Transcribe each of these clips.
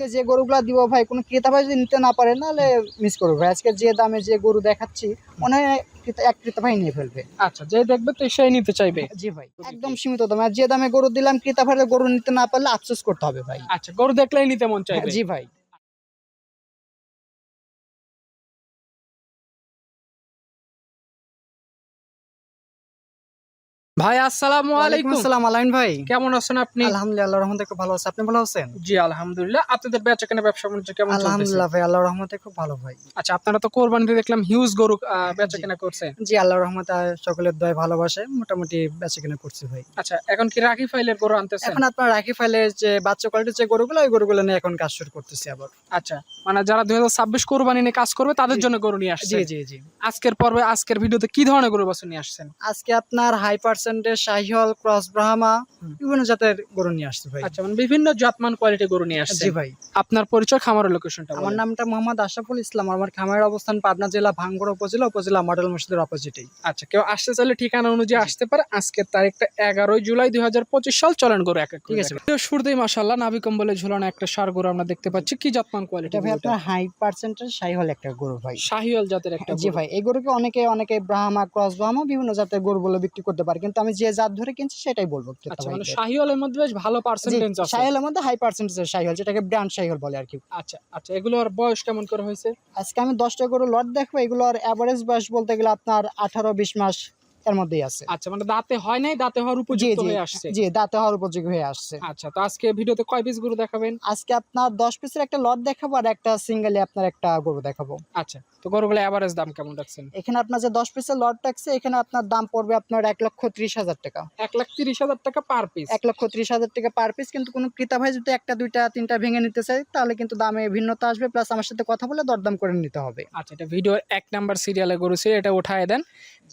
আজকে যে গরুগুলা দিব ভাই কোনো ক্রেতা ভাই যদি নিতে না পারে নাহলে মিস করবে ভাই। আজকে যে দামে যে গরু দেখাচ্ছি মনে হয় ক্রেতা- এক ক্রেতা ভাই নিয়ে ফেলবে। আচ্ছা যে দেখবে তো সেই নিতে চাইবে। জি ভাই একদম সীমিত দামে। আর যে দামে গরু দিলাম ক্রেতা ভাই গরু নিতে না পারলে আফসোস করতে হবে ভাই। আচ্ছা গরু দেখলেই নিতে মন চাইবে। জি ভাই। ভাই আসসালামু আলাইকুম। আসসালাম আলাইন ভাই। কেমন আছেন আপনি? আলহামদুলিল্লাহ আল্লাহর রহমতে খুব ভালো আছে। আপনি ভালো আছেন? জি আলহামদুলিল্লাহ। আপনাদের বেচা কেনা ব্যবসা বাণিজ্য কেমন চলতেছে? আলহামদুলিল্লাহ ভাই আল্লাহর রহমতে খুব ভালো ভাই। আচ্ছা আপনারা তো কোরবানিতে দেখলাম হিউজ গরু বেচা। কেনা করছেন। জি আল্লাহর রহমতে সকলের দয় ভালোবাসে মোটামুটি বেচে কিনা করছি ভাই। আচ্ছা এখন কি রাখি ফাইলের গরু আনতেছেন? এখন আপনার রাখি ফাইলের যে বাচ্চা কোয়ালিটির যে গরুগুলো ওই গরুগুলো নিয়ে এখন কাজ শুরু করতেছি আবার। আচ্ছা মানে যারা দুই হাজার ছাব্বিশ কোরবানি নিয়ে কাজ করবে তাদের জন্য গরু নিয়ে আসছে জি জি জি। আজকের পর্বে আজকের ভিডিওতে কি ধরনের গরু বাছুর নিয়ে আসছেন? আজকে আপনার হাই পার্সেন্টের শাহিহল ক্রস ব্রাহ্মা বিভিন্ন জাতের গরু নিয়ে আসছে ভাই। আচ্ছা মানে বিভিন্ন জাতমান কোয়ালিটি গরু নিয়ে আসছে। জি ভাই। আপনার পরিচয় খামারের লোকেশনটা আমার নামটা মোহাম্মদ আশরাফুল ইসলাম। আমার খামারের অবস্থান পাবনা জেলা ভাঙ্গুড়া উপজেলা উপজেলা মডেল মসজিদের অপোজিটেই আচ্ছা কেউ আসতে চাইলে ঠিকানা অনুযায়ী আসতে পারে। আজকের তারিখটা এগারোই জুলাই দুই হাজার পঁচিশ সাল চলেন গরু এক এক ঠিক আছে শুরুতেই মাসাল্লাহ নাভি কম্বলে ঝুলানো একটা সার গরু আমরা দেখতে পাচ্ছি। কি জাতমান কোয়ালিটি ভাই আপনার হাই পার্সেন্টের শাহিহল একটা গরু ভাই। শাহিওয়াল জাতের একটা জি ভাই এই গরুকে অনেকে অনেকে ব্রাহ্মা ক্রস ব্রাহ্মা বিভিন্ন জাতের গরু বলে বিক্রি করতে পারে। কিন্তু আমি যে জাত ধরে কিনছি সেটাই বলব আচ্ছা মানে। শাহিওয়ালের মধ্যে বেশ ভালো পার্সেন্টেজ আছে। মধ্যে হাই পার্সেন্টেজের শাহিহল যেটাকে ব্র্যান্ড শাহিহল বলে আর কি। আচ্ছা আচ্ছা এগুলোর বয়স কেমন করে হয়েছে? আজকে আমি দশটা গরু লট দেখব এগুলোর অ্যাভারেজ বয়স বলতে গেলে আপনার আঠারো বিশ মাস এর মধ্যেই আছে। আচ্ছা মানে দাঁতে হয় নাই দাঁতে হওয়ার জি উপযুক্ত হয়ে আসছে। জি দাঁতে হওয়ার উপযোগী হয়ে আসছে। আচ্ছা তো আজকে ভিডিওতে কয় পিস গরু দেখাবেন? আজকে আপনার দশ পিসের একটা লট দেখাবো আর একটা সিঙ্গেলে আপনার একটা গরু দেখাবো। আচ্ছা তো গরুগুলো এভারেজ দাম কেমন রাখছেন? এখানে আপনার যে দশ পিসের লট থাকছে এখানে আপনার দাম পড়বে আপনার এক লক্ষ ত্রিশ হাজার টাকা। এক লাখ তিরিশ হাজার টাকা পার পিস এক লক্ষ ত্রিশ হাজার টাকা পার পিস কিন্তু কোনো ক্রেতা ভাই যদি একটা দুইটা তিনটা ভেঙে নিতে চায় তাহলে কিন্তু দামে ভিন্নতা আসবে প্লাস আমার সাথে কথা বলে দরদাম করে নিতে হবে। আচ্ছা এটা ভিডিও এক নাম্বার সিরিয়ালে গরু ছিল এটা উঠায় দেন।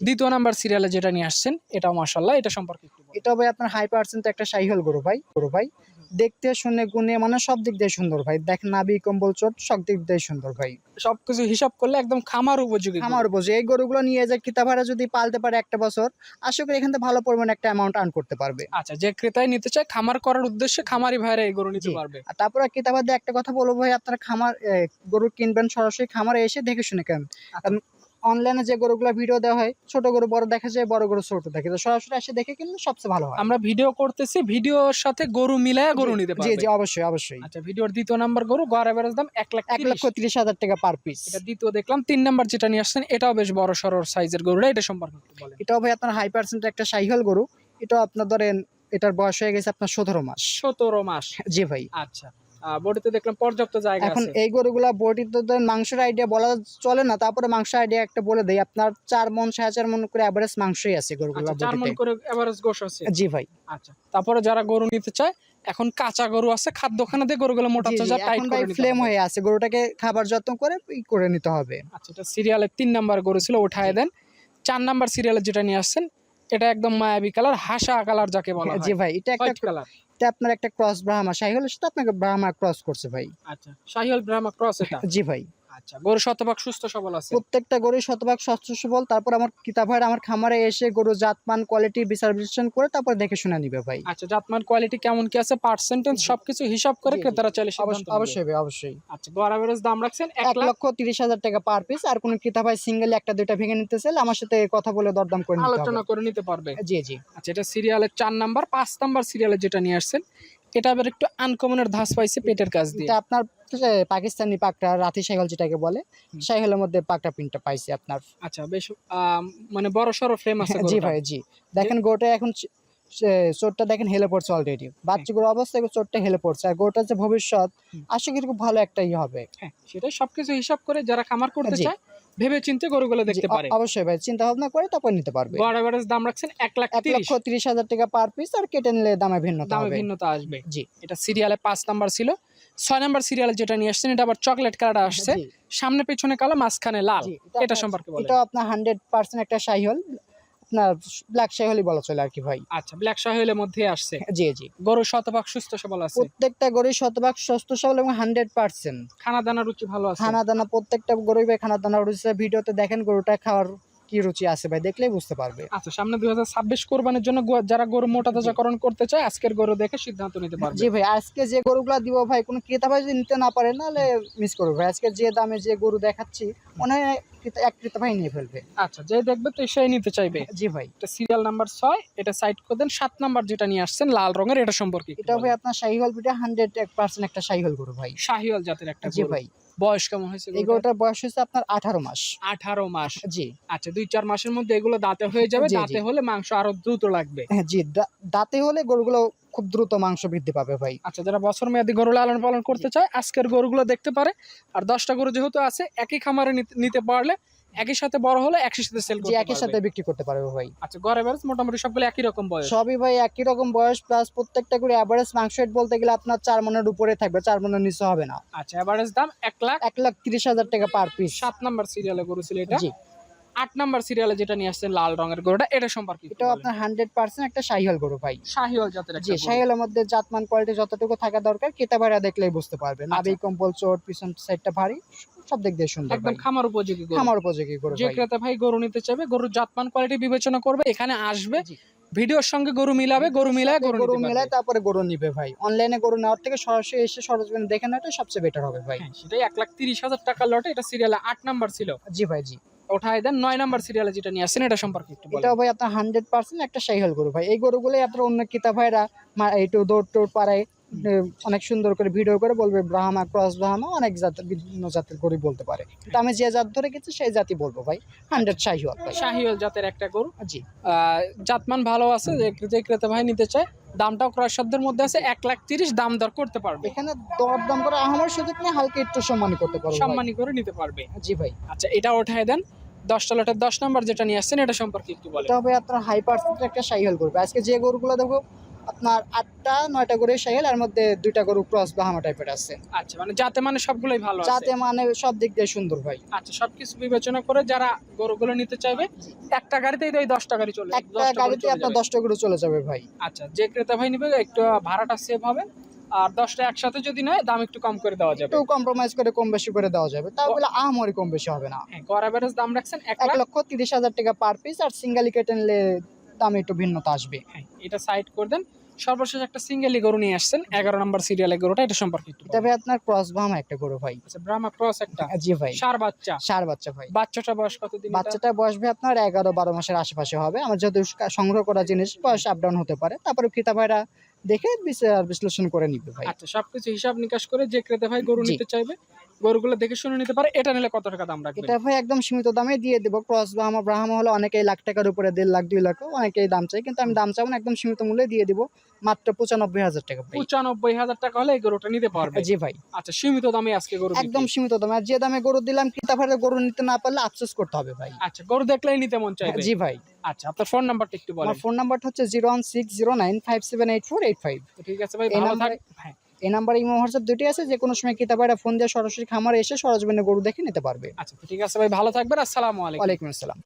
দ্বিতীয় নাম্বার সিরিয়ালে যেটা নিয়ে আসছেন এটাও মাসাল্লাহ এটা সম্পর্কে একটু এটা ভাই আপনার হাই পার্সেন্ট একটা সাইহল গরু ভাই গরু ভাই। দেখতে শুনে গুনে মানে সব দিক দিয়ে সুন্দর ভাই। দেখ নাবি কম্বল চোট সব দিক দিয়ে সুন্দর ভাই। সবকিছু হিসাব করলে একদম খামার উপযোগী আমার বোঝে এই গরুগুলো নিয়ে যায় কিতা ভাড়া যদি পালতে পারে একটা বছর আশা করি এখান থেকে ভালো পরিমাণ একটা অ্যামাউন্ট আর্ন করতে পারবে। আচ্ছা যে ক্রেতায় নিতে চায় খামার করার উদ্দেশ্যে খামারি ভাইরা এই গরু নিতে পারবে। আর তারপরে কিতাবাদ দিয়ে একটা কথা বলব ভাই আপনারা খামার গরু কিনবেন সরাসরি খামারে এসে দেখে শুনে কেন। অনলাইনে যে গরুগুলো ভিডিও দেওয়া হয় ছোট গরু বড় দেখা যায় বড় গরু ছোট দেখে তো সরাসরি এসে দেখে কিনলে সবচেয়ে ভালো হয়। আমরা ভিডিও করতেছি ভিডিওর সাথে গরু মিলায় গরু জি, নিতে জি পারবে। জি অবশ্যই অবশ্যই। আচ্ছা ভিডিওর দ্বিতীয় নাম্বার গরু গড় এভারেজ দাম এক লাখ এক লক্ষ তিরিশ। হাজার টাকা পার পিস এটা দ্বিতীয় দেখলাম তিন নাম্বার যেটা নিয়ে আসছেন এটাও বেশ বড় সড়র সাইজের গরুটা এটা সম্পর্কে একটু বলেন। এটাও ভাই আপনার হাই পার্সেন্ট একটা সাইহল গরু। এটাও আপনার ধরেন এটার বয়স হয়ে গেছে আপনার সতেরো মাস। সতেরো মাস। জি ভাই। আচ্ছা। বডিতে দেখলাম পর্যাপ্ত জায়গা এখন এই গরুগুলা তো মাংসের আইডিয়া বলা চলে না তারপরে মাংস আইডিয়া একটা বলে দেই। আপনার চার মন সাড়ে চার মন করে মাংসই আছে গরুগুলা আচ্ছা চার মন করে এভারেজ গোশ আছে। জি ভাই। আচ্ছা তারপরে যারা গরু নিতে চায় এখন কাঁচা গরু আছে খাদ্যখানা দিয়ে গরুগুলো মোটা চাচা টাইট করে ফ্লেম হয়ে আছে গরুটাকে খাবার যত্ন করে করে নিতে হবে। আচ্ছা এটা সিরিয়ালের তিন নাম্বার গরু ছিল উঠায় দেন। চার নাম্বার সিরিয়ালে যেটা নিয়ে আসছেন এটা একদম মায়াবী কালার হাসা কালার যাকে বলা হয় জি ভাই এটা একটা কালার এটা আপনার একটা ক্রস ব্রাহ্মা সাইহল সাথে আপনাকে ব্রাহ্মা ক্রস করছে ভাই। আচ্ছা শাহিওয়াল ব্রাহ্মা ক্রস এটা? জি ভাই। আচ্ছা গরু শতভাগ সুস্থ সবল আছে? প্রত্যেকটা গরু শতভাগ স্বচ্ছ সবল। তারপর আমার কিতাব ভাইয়ের আমার খামারে এসে গরু জাতমান কোয়ালিটি বিচার বিশ্লেষণ করে তারপর দেখে শুনে নিবে ভাই। আচ্ছা জাতমান কোয়ালিটি কেমন কি আছে? পার্সেন্টেজ সবকিছু হিসাব করে। ক্রেতারা চাইলে। অবশ্যই ভাই অবশ্যই। আচ্ছা গড় এভারেজ দাম রাখছেন এক লক্ষ তিরিশ হাজার টাকা পার পিস আর কোন কিতাব ভাই সিঙ্গেল একটা দুইটা ভেঙে নিতে চাইলে আমার সাথে কথা বলে দরদাম করে নিতে আলোচনা করে নিতে পারবে। জি জি। আচ্ছা এটা সিরিয়ালের চার নাম্বার পাঁচ নাম্বার সিরিয়ালে যেটা নিয়ে আসছেন এটা আবার একটু আনকমনের ধাস পাইছে পেটের কাজ দিয়ে। আপনার পাকিস্তানি পাকটা রাতি সাইকেল যেটাকে বলে। সাইকেলের মধ্যে পাকটা প্রিন্টটা পাইছে আপনার। আচ্ছা বেশ মানে বড় সড়ো ফ্রেম আছে জি ভাই জি। দেখেন গোটা এখন চোরটা দেখেন হেলে পড়ছে অলরেডি বাচ্চাগুলো অবস্থায় চোরটা হেলে পড়ছে। আর গোটা যে ভবিষ্যৎ। আশা করি খুব ভালো একটা ইয়ে হবে। হ্যাঁ সেটাই সবকিছু হিসাব করে যারা খামার করতে চায় ভেবে চিন্তে গরুগুলো দেখতে পারে। অবশ্যই ভাই চিন্তা ভাবনা করে তারপর নিতে পারবে। গড় এভারেজ দাম রাখছেন এক লাখ এক লক্ষ তিরিশ। হাজার টাকা পার পিস আর কেটে নিলে দামে ভিন্নতা দামে ভিন্নতা আসবে। জি। এটা সিরিয়ালে পাঁচ নাম্বার ছিল। ছয় নাম্বার সিরিয়ালে যেটা নিয়ে আসছেন এটা আবার চকলেট কালার আসছে। সামনে পেছনে কালো মাঝখানে লাল। এটা সম্পর্কে বলেন। এটা আপনার হান্ড্রেড পার্সেন্ট একটা সাইহল আপনার ব্ল্যাক সাইহলই বলা চলে আর কি ভাই। আচ্ছা ব্ল্যাক সাহেলের মধ্যে আসছে। জি জি। গরু শতভাগ সুস্থ সবল আছে? প্রত্যেকটা গরুই শতভাগ সুস্থ সবল এবং হান্ড্রেড পার্সেন্ট খানা দানা রুচি ভালো আছে? খানা দানা প্রত্যেকটা গরুই ভাই খানা দানা রয়েছে ভিডিওতে দেখেন গরুটা খাওয়ার কি রুচি আছে ভাই দেখলেই বুঝতে পারবে। আচ্ছা সামনে দুই হাজার ছাব্বিশ কোরবানির জন্য যারা গরু মোটা তাজাকরণ করতে চায় আজকের গরু দেখে সিদ্ধান্ত নিতে পারবে। জি ভাই আজকে যে গরুগুলা দিব ভাই কোনো ক্রেতা ভাই যদি নিতে না পারে নাহলে মিস করবে ভাই। আজকে যে দামে যে গরু দেখাচ্ছি মনে হয় এক ক্রেতা নিয়ে ফেলবে। আচ্ছা যে দেখবে তো সেই নিতে চাইবে। জি ভাই। এটা সিরিয়াল নাম্বার ছয় এটা সাইড করে দেন সাত নাম্বার যেটা নিয়ে আসছেন লাল রঙের এটা সম্পর্কে এটা বলেন। আপনার শাহিওয়াল পিঠা হান্ড্রেড পার্সেন্ট একটা শাহিওয়াল গরু ভাই। শাহিওয়াল জাতের একটা জি ভাই। বয়স কেমন হয়েছে বয়স আপনার আঠারো মাস। আঠারো মাস। জি। আচ্ছা দুই চার মাসের মধ্যে এগুলো দাঁতে হয়ে যাবে। দাঁতে হলে মাংস আরও দ্রুত লাগবে। হ্যাঁ জি দাঁতে হলে গরুগুলো খুব দ্রুত মাংস বৃদ্ধি পাবে ভাই। আচ্ছা যারা বছর মেয়াদি গরু লালন পালন করতে চায় আজকের গরুগুলো দেখতে পারে। আর দশটা গরু যেহেতু আছে একই খামারে নিতে- পারলে একই সাথে বড় হলে একই সাথে সেল করতে একই সাথে বিক্রি করতে পারবে ভাই। আচ্ছা গড় এভারেজ মোটামুটি সবগুলো একই রকম বয়স? সবই ভাই একই রকম বয়স প্লাস প্রত্যেকটা করে অ্যাভারেজ মাংস রেট বলতে গেলে আপনার চার মনের উপরে থাকবে চার মনের নিচে হবে না। আচ্ছা এভারেজ দাম এক লাখ এক লাখ তিরিশ হাজার টাকা পার পিস সাত নাম্বার সিরিয়ালে গরু ছিল এটা? জি। আট নাম্বার সিরিয়ালে যেটা নিয়ে আসছেন লাল রঙের গরুটা এটা সম্পর্কে বলেন। আপনার হান্ড্রেড পার্সেন্ট একটা শাহিওয়াল গরু ভাই। শাহিওয়াল জাতের জি। শাহিওয়ালের মধ্যে জাতমান কোয়ালিটি যতটুকু থাকা দরকার কেতা ভাড়া দেখলেই বুঝতে পারবে নাভি কম্বল চোট পিছন সাইডটা ভারী সব দিক দিয়ে সুন্দর একদম খামার উপযোগী গরু। খামার উপযোগী গরু যে ক্রেতা ভাই গরু নিতে চাইবে গরুর জাতমান কোয়ালিটি বিবেচনা করবে এখানে আসবে। ভিডিওর সঙ্গে গরু মিলাবে গরু মিলায় গরু গরু মিলায় তারপরে গরু নিবে ভাই। অনলাইনে গরু নেওয়ার থেকে সরাসরি এসে সরজমিনে দেখে নেওয়াটা সবচেয়ে বেটার হবে ভাই। হ্যাঁ, সেটাই এক লাখ তিরিশ হাজার টাকার লটে এটা সিরিয়ালে আট নাম্বার ছিল। জি ভাই জি। ওঠায় দেন নয় নাম্বার সিরিয়ালে যেটা নিয়ে আসছেন এটা সম্পর্কে একটু এটাও ভাই আপনার হান্ড্রেড পার্সেন্ট একটা শাহিওয়াল গরু ভাই। এই গরুগুলোই আপনার অন্য কিতা ভাইরা একটু দৌড় টোড় পাড়ায় অনেক সুন্দর করে ভিডিও করে বলবে ব্রাহ্মা ক্রস ব্রাহ্মা অনেক জাতের বিভিন্ন জাতের গরু বলতে পারে। কিন্তু আমি যে জাত ধরে গেছি সেই জাতি বলব ভাই। হান্ড্রেড শাহিওয়াল ভাই। শাহিওয়াল জাতের একটা গরু। জি। জাতমান ভালো আছে যে ক্রেতা ভাই নিতে চায় দামটাও ক্রয় শব্দের মধ্যে আছে এক লাখ তিরিশ দাম দর করতে পারবে। এখানে দরদাম করে আমার সুযোগ নিয়ে হালকা একটু সম্মান করতে পারব। সম্মানী করে নিতে পারবে। জি ভাই। আচ্ছা এটা ওঠায় দেন দশটা লটের দশ নাম্বার যেটা নিয়ে আসছেন এটা সম্পর্কে একটু বলেন। হবে আপনার হাই পার্সেন্টের একটা শাহিওয়াল গরু। আজকে যে গরুগুলো দেখো আপনার আটটা নয়টা করে শাহিওয়াল এর মধ্যে দুইটা গরু ক্রস বাহামা টাইপের আছে। আচ্ছা মানে যাতে মানে সবগুলোই ভালো যাতে মানে সব দিক দিয়ে সুন্দর ভাই। আচ্ছা সবকিছু বিবেচনা করে যারা গরুগুলো নিতে চাইবে একটা গাড়িতেই তো এই দশটা গাড়ি চলে একটা গাড়িতে আপনার দশটা গরু চলে যাবে ভাই। আচ্ছা যে ক্রেতা ভাই নিবে একটু ভাড়াটা সেভ হবে। আর দশটা একসাথে যদি নেয় দাম একটু কম করে দেওয়া যাবে। একটু কম্প্রোমাইজ করে কম বেশি করে দেওয়া যাবে। তাও বলে আহামরি কম বেশি হবে না। হ্যাঁ গড় অ্যাভারেজ দাম রাখছেন এক লক্ষ তিরিশ হাজার টাকা পার পিস আর সিঙ্গালি কেটে নিলে দাম একটু ভিন্নতা আসবে। হ্যাঁ এটা সাইড করে দেন। সর্বশেষ একটা সিঙ্গেলি গরু নিয়ে আসছেন এগারো নম্বর সিরিয়ালে গরুটা এটা সম্পর্কে এটা ভাই আপনার ক্রস বাহামা একটা গরু ভাই। আচ্ছা ব্রাহ্মা ক্রস একটা? জি ভাই। সার বাচ্চা? সার বাচ্চা ভাই। বাচ্চাটা বয়স কতদিন? বাচ্চাটা বসবে আপনার এগারো বারো মাসের আশেপাশে হবে। আমার যেহেতু সংগ্রহ করা জিনিস বয়স আপ ডাউন হতে পারে। তারপরে ক্রেতা ভাইরা দেখে বিচার বিশ্লেষণ করে নিবে ভাই। আচ্ছা সবকিছু হিসাব নিকাশ করে যে ক্রেতা ভাই গরু নিতে চাইবে গরুগুলো দেখে শুনে নিতে পারে এটা নিলে কত টাকা দাম রাখবে এটা ভাই একদম সীমিত দামে দিয়ে দেবো। ক্রস বাহামা ব্রাহ্মা হলে অনেকেই লাখ টাকার উপরে দেড় লাখ দুই লাখ অনেকেই দাম চাই কিন্তু আমি দাম চাবো না একদম সীমিত মূল্যে দিয়ে দিব। মাত্র পঁচানব্বই হাজার টাকা পঁচানব্বই হাজার টাকা হলে এই গরুটা নিতে পারবে। জি ভাই। আচ্ছা সীমিত দামে আজকে গরু একদম সীমিত দামে। আর যে দামে গরু দিলাম ক্রেতা ভাইরা গরু নিতে না পারলে আফসোস করতে হবে ভাই। আচ্ছা গরু দেখলেই নিতে মন চাইবে। জি ভাই। আচ্ছা আপনার ফোন নাম্বারটা একটু বলেন। আমার ফোন নাম্বারটা হচ্ছে zero one six zero nine five seven eight four eight five ঠিক আছে ভাই ভালো থাক হ্যাঁ। এই নাম্বারে ইমো হোয়াটসঅ্যাপ দুটি আছে যে কোনো সময় কিতাব ভাইরা ফোন দিয়ে সরাসরি খামারে এসে সরজমিনে গরু দেখে নিতে পারবে। আচ্ছা ঠিক আছে ভাই ভালো থাকবেন আসসালামু আলাইকুম। ওয়ালাইকুম আসসালাম।